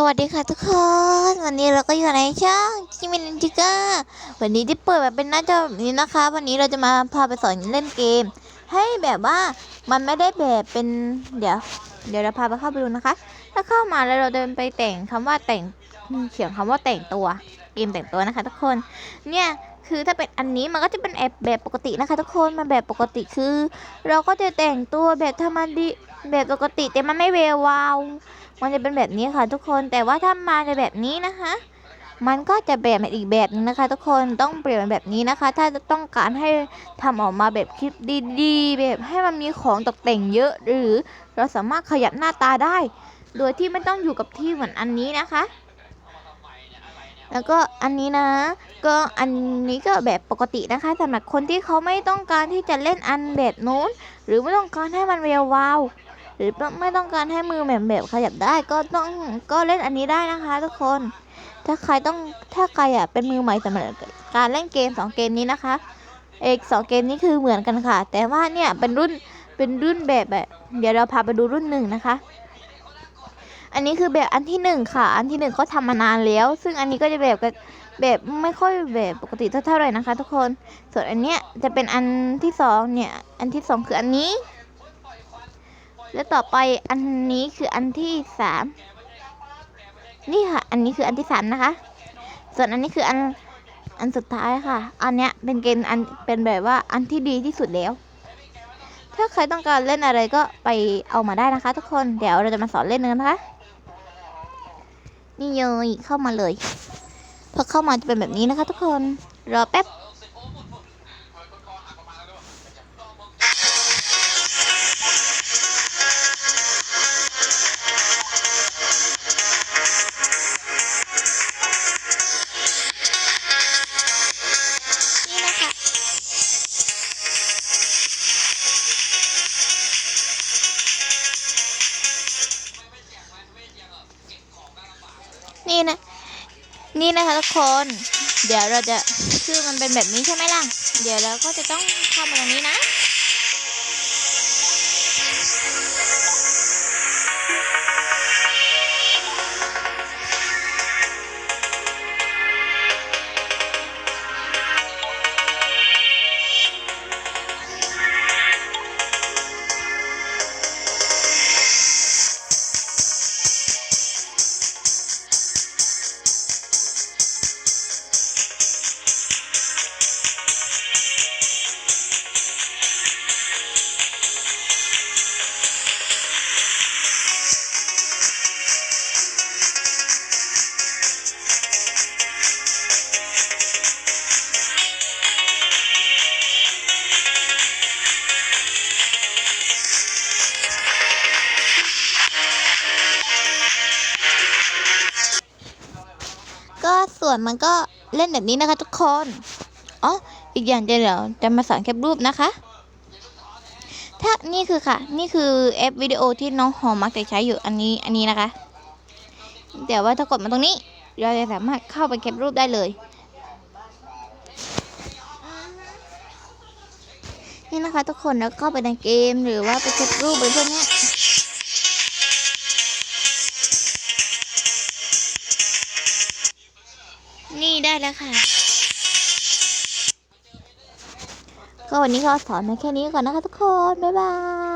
สวัสดีค่ะทุกคน วันนี้เราก็อยู่ในช่องจิมินจิก้าวันนี้ที่เปิดแบบเป็นหน้าจอแบบนี้นะคะ วันนี้เราจะมาพาไปสอนเล่นเกม ให้แบบว่ามันไม่ได้แบบเป็นเดี๋ยว เดี๋ยวเราพาไปเข้าไปดูนะคะ ถ้าเข้ามาแล้วเราเดินไปแต่งคำว่าแต่ง เขียนคำว่าแต่งตัวเกมแต่งตัวนะคะ ทุกคน เนี่ยคือถ้าเป็นอันนี้มันก็จะเป็นแอบแบบปกตินะคะ ทุกคนมันแบบปกติคือ เราก็จะแต่งตัวแบบธรรมดาแบบปกติแต่มันไม่เววาวมันจะเป็นแบบนี้ค่ะ ทุกคนแต่ว่าถ้ามาในแบบนี้นะคะ มันก็จะแบบอีกแบบนึงนะคะ ทุกคนต้องเปลี่ยนแบบนี้นะคะ ถ้าต้องการให้ทำออกมาแบบคลิปดีๆ แบบให้มันมีของตกแต่งเยอะหรือ เราสามารถขยับหน้าตาได้ โดยที่ไม่ต้องอยู่กับที่เหมือนอันนี้นะคะ แล้วก็อันนี้นะ ก็อันนี้ก็แบบปกตินะคะสำหรับคนที่เขาไม่ต้องการที่จะเล่นอันแบบนู้น หรือไม่ต้องการให้มันเวววาวหรือไม่ต้องการให้มือแบบแบบขยับได้ก็ต้องก็เล่นอันนี้ได้นะคะทุกคน ถ้าใครต้องถ้าใครอะเป็นมือใหม่สำหรับการเล่นเกมสองเกมนี้นะคะเอกสองเกมนี้คือเหมือนกันค่ะ แต่ว่าเนี่ยเป็นรุ่นเป็นรุ่นแบบแบบเดี๋ยวเราพาไปดูรุ่นหนึ่งนะคะ อันนี้คือแบบอันที่หนึ่งค่ะ อันที่หนึ่งเขาทำมานานแล้ว ซึ่งอันนี้ก็จะแบบกับแบบไม่ค่อยแบบปกติเท่าไหร่นะคะ ทุกคน ส่วนอันเนี้ยจะเป็นอันที่สองเนี่ย อันที่สองคืออันนี้ แล้วต่อไปอันนี้คืออันที่สามนี่ค่ะ อันนี้คืออันที่สามนะคะ ส่วนอันนี้คืออันอันสุดท้ายค่ะ อันเนี้ยเป็นเกณฑ์อันเป็นแบบว่าอันที่ดีที่สุดแล้ว ถ้าใครต้องการเล่นอะไรก็ไปเอามาได้นะคะ ทุกคน เดี๋ยวเราจะมาสอนเล่นกันนะคะ นี่เลยเข้ามาเลย พอเข้ามาจะเป็นแบบนี้นะคะทุกคน รอแป๊บ นี่นะ นี่นะคะทุกคน เดี๋ยวเราจะคือมันเป็นแบบนี้ใช่ไหมล่ะ เดี๋ยวเราก็จะต้องเข้ามาตรงนี้นะ ก็ส่วนมันก็เล่นแบบนี้นะคะ ทุกคน อ๋อ อีกอย่างเดี๋ยวเราจะมาสอนแคปรูปนะคะ ถ้านี่คือค่ะ นี่คือแอปวิดีโอที่น้องหอมมักจะใช้อยู่อันนี้อันนี้นะคะ เดี๋ยวว่าถ้ากดมาตรงนี้ เราจะสามารถเข้าไปแคปรูปได้เลย นี่นะคะทุกคนแล้วเข้าไปในเกมหรือว่าไปแคปรูปไปพวกเนี้ แล้วค่ะ ก็วันนี้ก็สอนมาแค่นี้ก่อนนะคะทุกคน บ๊ายบาย